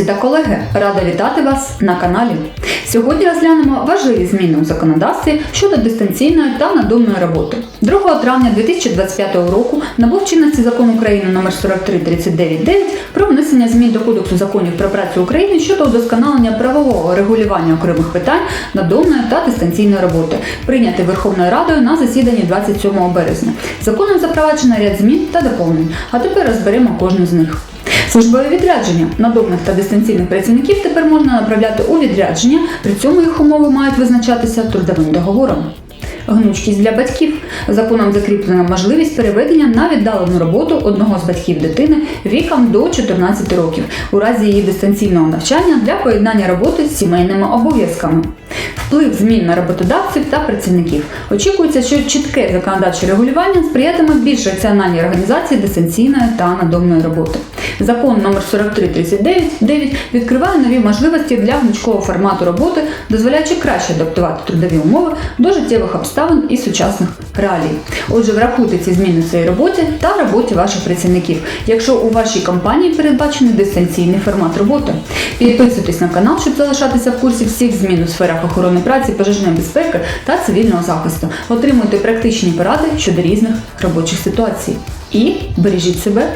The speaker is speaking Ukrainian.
Друзі та колеги, рада вітати вас на каналі. Сьогодні розглянемо важливі зміни у законодавстві щодо дистанційної та надомної роботи. 2 травня 2025 року набув чинності закон України номер 43399 про внесення змін до Кодексу законів про працю України щодо удосконалення правового регулювання окремих питань надомної та дистанційної роботи, прийнятий Верховною Радою на засіданні 27 березня. Законом запроваджено ряд змін та доповнень. А тепер розберемо кожну з них. Службове відрядження надомних та дистанційних працівників тепер можна направляти у відрядження, при цьому їх умови мають визначатися трудовим договором. Гнучкість для батьків законом закріплена можливість переведення на віддалену роботу одного з батьків дитини віком до 14 років у разі її дистанційного навчання для поєднання роботи з сімейними обов'язками. Вплив змін на роботодавців та працівників. Очікується, що чітке законодавче регулювання сприятиме більш раціональній організації дистанційної та надомної роботи. Закон номер 43399 відкриває нові можливості для гнучкового формату роботи, дозволяючи краще адаптувати трудові умови до життєвих обставин і сучасних реалій. Отже, врахуйте ці зміни в своїй роботі та роботі ваших працівників, якщо у вашій компанії передбачений дистанційний формат роботи. Підписуйтесь на канал, щоб залишатися в курсі всіх змін у сферах охорони праці, пожежної безпеки та цивільного захисту. Отримуйте практичні поради щодо різних робочих ситуацій. І бережіть себе